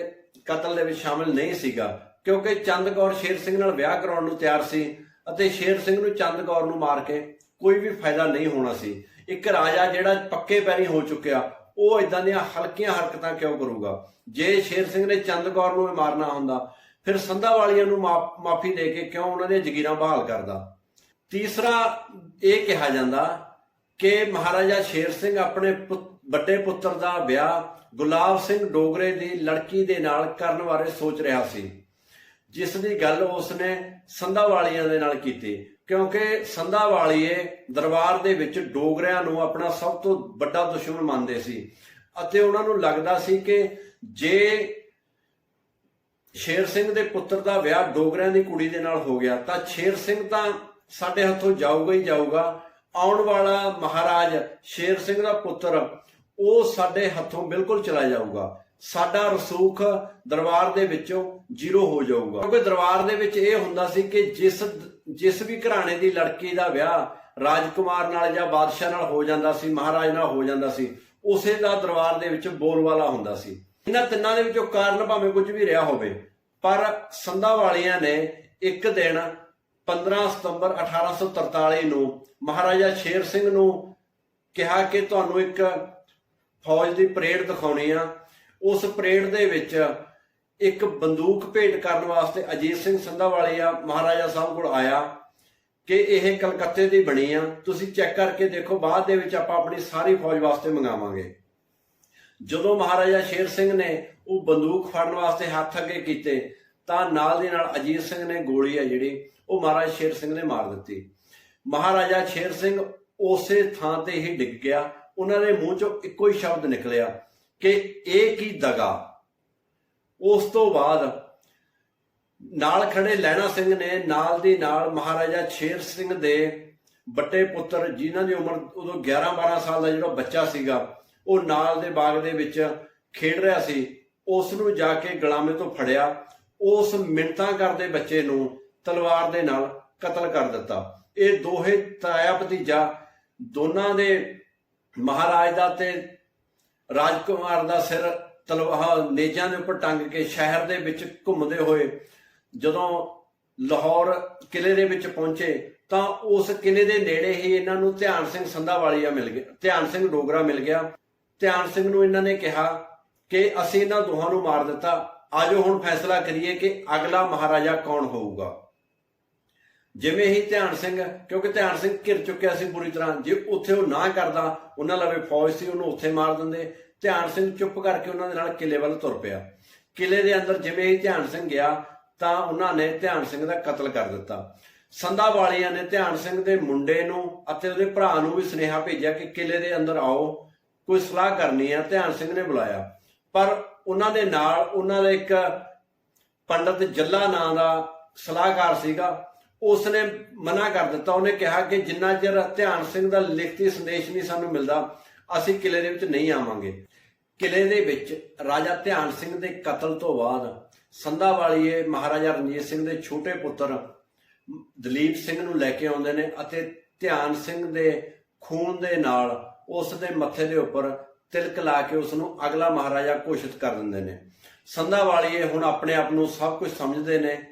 ਕਤਲ ਦੇ ਵਿੱਚ ਸ਼ਾਮਿਲ ਨਹੀਂ ਸੀਗਾ, ਕਿਉਂਕਿ ਚੰਦ ਕੌਰ ਸ਼ੇਰ ਸਿੰਘ ਨਾਲ ਵਿਆਹ ਕਰਾਉਣ ਨੂੰ ਤਿਆਰ ਸੀ ਅਤੇ ਸ਼ੇਰ ਸਿੰਘ ਨੂੰ ਚੰਦ ਕੌਰ ਨੂੰ ਮਾਰ ਕੇ ਕੋਈ ਵੀ ਫਾਇਦਾ ਨਹੀਂ ਹੋਣਾ ਸੀ। ਇੱਕ ਰਾਜਾ ਜਿਹੜਾ ਪੱਕੇ ਪੈਰੀ ਹੋ ਚੁੱਕਿਆ, ਉਹ ਇਦਾਂ ਦੀਆਂ ਹਲਕੀਆਂ ਹਰਕਤਾਂ ਕਿਉਂ ਕਰੂਗਾ? ਜੇ ਸ਼ੇਰ ਸਿੰਘ ਨੇ ਚੰਦ ਕੌਰ ਨੂੰ ਮਾਰਨਾ ਹੁੰਦਾ, ਫਿਰ ਸੰਧਾਵਾਲੀਆਂ ਨੂੰ ਮਾਫੀ ਦੇ ਕੇ ਕਿਉਂ ਉਹਨਾਂ ਦੀਆਂ ਜ਼ਗੀਰਾਂ ਬਹਾਲ ਕਰਦਾ? ਤੀਸਰਾ ਇਹ ਕਿਹਾ ਜਾਂਦਾ ਕਿ ਮਹਾਰਾਜਾ ਸ਼ੇਰ ਸਿੰਘ ਆਪਣੇ ਪੁੱਤ- ਵੱਡੇ ਪੁੱਤਰ ਦਾ ਵਿਆਹ ਗੁਲਾਬ ਸਿੰਘ ਡੋਗਰੇ ਦੀ ਲੜਕੀ ਦੇ ਨਾਲ ਕਰਨ ਬਾਰੇ ਸੋਚ ਰਿਹਾ ਸੀ, ਜਿਸ ਦੀ ਗੱਲ ਉਸਨੇ ਸੰਧਾਵਾਲੀਆਂ ਦੇ ਨਾਲ ਕੀਤੀ, ਕਿਉਂਕਿ ਸੰਧਾਵਾਲੀਏ ਦਰਬਾਰ ਦੇ ਵਿੱਚ ਡੋਗਰਿਆਂ ਨੂੰ ਆਪਣਾ ਸਭ ਤੋਂ ਵੱਡਾ ਦੁਸ਼ਮਣ ਮੰਨਦੇ ਸੀ ਅਤੇ ਉਹਨਾਂ ਨੂੰ ਲੱਗਦਾ ਸੀ ਕਿ ਜੇ ਸ਼ੇਰ ਸਿੰਘ ਦੇ ਪੁੱਤਰ ਦਾ ਵਿਆਹ ਡੋਗਰਿਆਂ ਦੀ ਕੁੜੀ ਦੇ ਨਾਲ ਹੋ ਗਿਆ, ਤਾਂ ਸ਼ੇਰ ਸਿੰਘ ਤਾਂ ਸਾਡੇ ਹੱਥੋਂ ਜਾਊਗਾ ਹੀ ਜਾਊਗਾ ਆਉਣ ਵਾਲਾ ਮਹਾਰਾਜ ਸ਼ੇਰ ਸਿੰਘ ਦਾ ਪੁੱਤਰ, ਉਹ ਸਾਡੇ ਹੱਥੋਂ ਬਿਲਕੁਲ ਚਲਾ ਜਾਊਗਾ। ਸਾਡਾ ਰਸੂਖ ਦਰਬਾਰ ਦੇ ਵਿੱਚੋਂ ਜ਼ੀਰੋ ਹੋ ਜਾਊਗਾ। ਕਿਉਂਕਿ ਦਰਬਾਰ ਦੇ ਵਿੱਚ ਇਹ ਹੁੰਦਾ ਸੀ ਕਿ ਜਿਸ ਜਿਸ ਵੀ ਘਰਾਣੇ ਦੀ ਲੜਕੀ ਦਾ ਵਿਆਹ ਰਾਜਕੁਮਾਰ ਨਾਲ ਜਾਂ ਬਾਦਸ਼ਾਹ ਨਾਲ ਹੋ ਜਾਂਦਾ ਸੀ, ਮਹਾਰਾਜ ਨਾਲ ਹੋ ਜਾਂਦਾ ਸੀ, ਉਸੇ ਦਾ ਦਰਬਾਰ ਦੇ ਵਿੱਚ ਬੋਲਵਾਲਾ ਹੁੰਦਾ ਸੀ। ਇਹਨਾਂ ਤਿੰਨਾਂ ਦੇ ਵਿੱਚੋਂ ਕਾਰਨ ਭਾਵੇਂ ਕੁਝ ਵੀ ਰਿਹਾ ਹੋਵੇ, ਪਰ ਸੰਧਾ ਵਾਲਿਆਂ ਨੇ ਇੱਕ ਦਿਨ 15 ਸਤੰਬਰ 1843 ਨੂੰ ਮਹਾਰਾਜਾ ਸ਼ੇਰ ਸਿੰਘ ਨੂੰ ਕਿਹਾ ਕਿ ਤੁਹਾਨੂੰ ਇੱਕ ਫੌਜ ਦੀ ਪਰੇਡ ਦਿਖਾਉਣੀ ਆ। ਉਸ ਪਰੇਡ ਦੇ ਵਿੱਚ ਇੱਕ ਬੰਦੂਕ ਭੇਟ ਕਰਨ ਵਾਸਤੇ ਅਜੀਤ ਸਿੰਘ ਸੰਧਾਵਾਲੀਆ ਮਹਾਰਾਜਾ ਸਾਹਿਬ ਕੋਲ ਆਇਆ ਕਿ ਇਹ ਕਲਕੱਤੇ ਦੀ ਬਣੀ ਆ। ਤੁਸੀਂ ਚੈੱਕ ਕਰਕੇ ਦੇਖੋ, ਬਾਅਦ ਦੇ ਵਿੱਚ ਆਪਾਂ ਆਪਣੀ ਸਾਰੀ ਫੌਜ ਵਾਸਤੇ ਮੰਗਾਵਾਂਗੇ। ਜਦੋਂ ਮਹਾਰਾਜਾ ਸ਼ੇਰ ਸਿੰਘ ਨੇ ਉਹ ਬੰਦੂਕ ਫੜਨ ਵਾਸਤੇ ਹੱਥ ਅੱਗੇ ਕੀਤੇ, ਤਾਂ ਨਾਲ ਦੇ ਨਾਲ ਅਜੀਤ ਸਿੰਘ ਨੇ ਗੋਲੀ ਆ ਜਿਹੜੀ ਉਹ ਮਹਾਰਾਜਾ ਸ਼ੇਰ ਸਿੰਘ ਨੇ ਮਾਰ ਦਿੱਤੀ। ਮਹਾਰਾਜਾ ਸ਼ੇਰ ਸਿੰਘ ਉਸੇ ਥਾਂ ਤੇ ਹੀ ਡਿੱਗ ਗਿਆ। ਉਹਨਾਂ ਦੇ ਮੂੰਹ ਚੋਂ ਇੱਕੋ ਹੀ ਸ਼ਬਦ ਨਿਕਲਿਆ ਕਿ ਇਹ ਕੀ ਦਗਾ। ਉਸ ਤੋਂ ਬਾਅਦ ਨਾਲ ਖੜੇ ਲੈਣਾ ਸਿੰਘ ਨੇ ਨਾਲ ਦੀ ਨਾਲ ਮਹਾਰਾਜਾ ਸ਼ੇਰ ਸਿੰਘ ਦੇ ਵੱਡੇ ਪੁੱਤਰ, ਜਿਨ੍ਹਾਂ ਦੀ ਉਮਰ ਉਦੋਂ 11 12 ਸਾਲ ਦਾ ਜਿਹੜਾ ਬੱਚਾ ਸੀਗਾ, ਉਹ ਨਾਲ ਦੇ ਬਾਗ ਦੇ ਵਿੱਚ ਖੇਡ ਰਿਹਾ ਸੀ। ਉਸ ਨੂੰ ਜਾ ਕੇ ਗੁਲਾਮੇ ਤੋਂ ਫੜਿਆ। ਉਸ ਮਿੰਤਾਂ ਕਰਦੇ ਬੱਚੇ ਨੂੰ ਤਲਵਾਰ ਦੇ ਨਾਲ ਕਤਲ ਕਰ ਦਿੱਤਾ। ਇਹ ਦੋਹੇ ਤਾਇਆ ਭਤੀਜਾ ਦੋਨਾਂ ਦੇ ਮਹਾਰਾਜ ਦਾ ਤੇ ਰਾਜਕੁਮਾਰ ਦਾ ਸਿਰ ਤਲਵਾਰ ਨੇਜਾਂ ਦੇ ਉੱਪਰ ਟੰਗ ਕੇ ਸ਼ਹਿਰ ਦੇ ਵਿੱਚ ਘੁੰਮਦੇ ਹੋਏ ਜਦੋਂ ਲਾਹੌਰ ਕਿਲੇ ਦੇ ਵਿੱਚ ਪਹੁੰਚੇ ਤਾਂ ਉਸ ਕਿਲੇ ਦੇ ਨੇੜੇ ਹੀ ਇਹਨਾਂ ਨੂੰ ਧਿਆਨ ਸਿੰਘ ਸੰਧਾਵਾਲੀਆ ਮਿਲ ਗਿਆ, ਧਿਆਨ ਸਿੰਘ ਡੋਗਰਾ ਮਿਲ ਗਿਆ। ਧਿਆਨ ਸਿੰਘ ਨੂੰ ਇਹਨਾਂ ਨੇ ਕਿਹਾ ਕਿ ਅਸੀਂ ਇਹਨਾਂ ਦੋਹਾਂ ਨੂੰ ਮਾਰ ਦਿੱਤਾ। ਆਜੋ ਹੁਣ ਫੈਸਲਾ ਕਰੀਏ ਕਿ ਅਗਲਾ ਮਹਾਰਾਜਾ ਕੌਣ ਹੋਊਗਾ। ਜਿਵੇਂ ਹੀ ਧਿਆਨ ਸਿੰਘ, ਕਿਉਂਕਿ ਧਿਆਨ ਸਿੰਘ ਘਿਰ ਚੁੱਕਿਆ ਸੀ ਬੁਰੀ ਤਰ੍ਹਾਂ, ਜੇ ਉੱਥੇ ਉਹ ਨਾ ਕਰਦਾ, ਉਹਨਾਂ ਲਵੇ ਫੌਜ ਸੀ, ਉਹਨੂੰ ਉੱਥੇ ਮਾਰ ਦਿੰਦੇ। ਧਿਆਨ ਸਿੰਘ ਚੁੱਪ ਕਰਕੇ ਉਹਨਾਂ ਦੇ ਨਾਲ ਕਿਲੇ ਵੱਲ ਤੁਰ ਪਿਆ। ਕਿਲੇ ਦੇ ਅੰਦਰ ਜਿਵੇਂ ਹੀ ਧਿਆਨ ਸਿੰਘ ਗਿਆ, ਤਾਂ ਉਹਨਾਂ ਨੇ ਧਿਆਨ ਸਿੰਘ ਦਾ ਕਤਲ ਕਰ ਦਿੱਤਾ। ਸੰਧਾ ਵਾਲਿਆਂ ਨੇ ਧਿਆਨ ਸਿੰਘ ਦੇ ਮੁੰਡੇ ਨੂੰ ਅਤੇ ਉਹਦੇ ਭਰਾ ਨੂੰ ਵੀ ਸੁਨੇਹਾ ਭੇਜਿਆ ਕਿ ਕਿਲੇ ਦੇ ਅੰਦਰ ਆਓ, ਕੋਈ ਸਲਾਹ ਕਰਨੀ ਹੈ ਧਿਆਨ ਸਿੰਘ ਨੇ ਬੁਲਾਇਆ। ਪਰ ਉਹਨਾਂ ਦੇ ਨਾਲ, ਉਹਨਾਂ ਦਾ ਇੱਕ ਪੰਡਤ ਜੱਲਾ ਨਾਂ ਦਾ ਸਲਾਹਕਾਰ ਸੀਗਾ ਉਸ ਨੇ ਮਨਾ ਕਰ ਦਿੱਤਾ। ਉਹਨੇ ਕਿਹਾ ਕਿ ਜਿੰਨਾ ਚਿਰ ਧਿਆਨ ਸਿੰਘ ਦਾ ਲਿਖਤੀ ਸੰਦੇਸ਼ ਨਹੀਂ ਸਾਨੂੰ ਮਿਲਦਾ, ਅਸੀਂ ਕਿਲੇ ਦੇ ਵਿੱਚ ਨਹੀਂ ਆਵਾਂਗੇ। ਕਿਲੇ ਦੇ ਵਿੱਚ ਰਾਜਾ ਧਿਆਨ ਸਿੰਘ ਦੇ ਕਤਲ ਤੋਂ ਬਾਅਦ ਸੰਧਾ ਵਾਲੀਏ ਮਹਾਰਾਜਾ ਰਣਜੀਤ ਸਿੰਘ ਦੇ ਛੋਟੇ ਪੁੱਤਰ ਦਲੀਪ ਸਿੰਘ ਨੂੰ ਲੈ ਕੇ ਆਉਂਦੇ ਨੇ ਅਤੇ ਧਿਆਨ ਸਿੰਘ ਦੇ ਖੂਨ ਦੇ ਨਾਲ ਉਸ ਦੇ ਮੱਥੇ ਦੇ ਉੱਪਰ ਤਿਲਕ ਲਾ ਕੇ ਉਸ ਨੂੰ ਅਗਲਾ ਮਹਾਰਾਜਾ ਘੋਸ਼ਿਤ ਕਰ ਦਿੰਦੇ ਨੇ। ਸੰਧਾ ਵਾਲੀਏ ਹੁਣ ਆਪਣੇ ਆਪ ਨੂੰ ਸਭ ਕੁਝ ਸਮਝਦੇ ਨੇ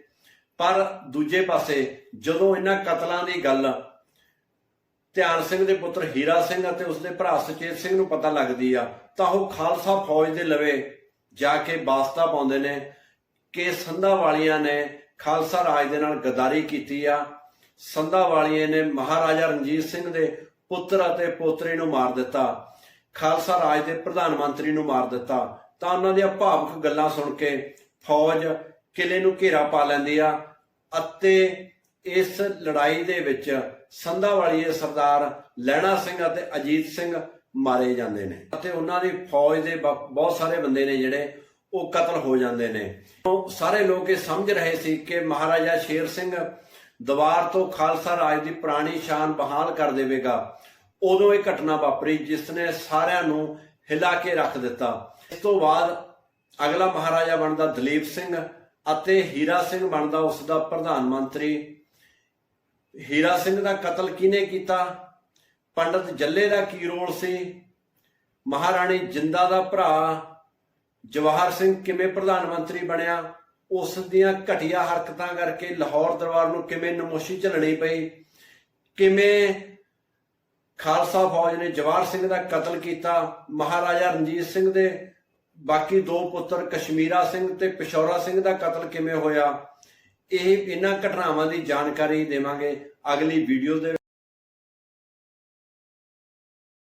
ਪਰ ਦੂਜੇ ਪਾਸੇ ਜਦੋਂ ਇਹਨਾਂ ਕਤਲਾਂ ਦੀ ਗੱਲ ਧਿਆਨ ਸਿੰਘ ਦੇ ਪੁੱਤਰ ਹੀਰਾ ਸਿੰਘ ਅਤੇ ਉਸਦੇ ਭਰਾ ਸੁਚੇਤ ਸਿੰਘ ਨੂੰ ਪਤਾ ਲੱਗਦੀ ਆ, ਤਾਂ ਉਹ ਖਾਲਸਾ ਫੌਜ ਦੇ ਲਵੇ ਜਾ ਕੇ ਵਾਸਤਾ ਪਾਉਂਦੇ ਨੇ ਕਿ ਸੰਧਾ ਵਾਲੀਆਂ ਨੇ ਖਾਲਸਾ ਰਾਜ ਦੇ ਨਾਲ ਗਦਾਰੀ ਕੀਤੀ ਆ। ਸੰਧਾ ਵਾਲੀਆਂ ਨੇ ਮਹਾਰਾਜਾ ਰਣਜੀਤ ਸਿੰਘ ਦੇ ਪੁੱਤਰ ਅਤੇ ਪੋਤਰੇ ਨੂੰ ਮਾਰ ਦਿੱਤਾ, ਖਾਲਸਾ ਰਾਜ ਦੇ ਪ੍ਰਧਾਨ ਮੰਤਰੀ ਨੂੰ ਮਾਰ ਦਿੱਤਾ। ਤਾਂ ਉਹਨਾਂ ਦੀਆਂ ਭਾਵਕ ਗੱਲਾਂ ਸੁਣ ਕੇ ਫੌਜ ਕਿਲੇ ਨੂੰ ਘੇਰਾ ਪਾ ਲੈਂਦੀ ਆ। ਅਤੇ ਇਸ ਲੜਾਈ ਦੇ ਵਿੱਚ ਸੰਧਾਵਾਲੀਏ ਸਰਦਾਰ ਲਹਿਣਾ ਸਿੰਘ ਅਤੇ ਅਜੀਤ ਸਿੰਘ ਮਾਰੇ ਜਾਂਦੇ ਨੇ। ਅਤੇ ਉਹਨਾਂ ਦੀ ਫੌਜ ਦੇ ਬਹੁਤ ਸਾਰੇ ਬੰਦੇ ਨੇ ਜਿਹੜੇ ਉਹ ਕਤਲ ਹੋ ਜਾਂਦੇ ਨੇ। ਸਾਰੇ ਲੋਕ ਇਹ ਸਮਝ ਰਹੇ ਸੀ ਕਿ ਮਹਾਰਾਜਾ ਸ਼ੇਰ ਸਿੰਘ ਦੀਵਾਰ ਤੋਂ ਖਾਲਸਾ ਰਾਜ ਦੀ ਪੁਰਾਣੀ ਸ਼ਾਨ ਬਹਾਲ ਕਰ ਦੇਵੇਗਾ। ਉਦੋਂ ਇਹ ਘਟਨਾ ਵਾਪਰੀ ਜਿਸ ਨੇ ਸਾਰਿਆਂ ਨੂੰ ਹਿਲਾ ਕੇ ਰੱਖ ਦਿੱਤਾ। ਇਸ ਤੋਂ ਬਾਅਦ ਅਗਲਾ ਮਹਾਰਾਜਾ ਬਣਦਾ ਦਲੀਪ ਸਿੰਘ ਅਤੇ ਹੀਰਾ ਸਿੰਘ ਬਣਦਾ ਉਸ ਦਾ ਪ੍ਰਧਾਨ ਮੰਤਰੀ। ਹੀਰਾ ਸਿੰਘ ਦਾ ਕਤਲ ਕਿਹਨੇ ਕੀਤਾ? ਪੰਡਤ ਜੱਲੇ ਦਾ ਕੀ ਰੋਲ ਸੀ? ਮਹਾਰਾਣੀ ਜਿੰਦਾ ਦਾ ਭਰਾ ਜਵਾਹਰ ਸਿੰਘ ਕਿਵੇਂ ਪ੍ਰਧਾਨ ਮੰਤਰੀ ਬਣਿਆ? ਉਸ ਦੀਆਂ ਘਟੀਆ ਹਰਕਤਾਂ ਕਰਕੇ ਲਾਹੌਰ ਦਰਬਾਰ ਨੂੰ ਕਿਵੇਂ ਨਮੋਸ਼ੀ ਝੱਲਣੀ ਪਈ? ਕਿਵੇਂ ਖਾਲਸਾ ਫੌਜ ਨੇ ਜਵਾਹਰ ਸਿੰਘ ਦਾ ਕਤਲ ਕੀਤਾ? ਮਹਾਰਾਜਾ ਰਣਜੀਤ ਸਿੰਘ ਦੇ ਬਾਕੀ ਦੋ ਪੁੱਤਰ ਕਸ਼ਮੀਰਾ ਸਿੰਘ ਤੇ ਪਿਸ਼ੌਰਾ ਸਿੰਘ ਦਾ ਕਤਲ ਕਿਵੇਂ ਹੋਇਆ, ਇਹ ਇਹਨਾਂ ਘਟਨਾਵਾਂ ਦੀ ਜਾਣਕਾਰੀ ਦੇਵਾਂਗੇ ਅਗਲੀ ਵੀਡੀਓ ਦੇ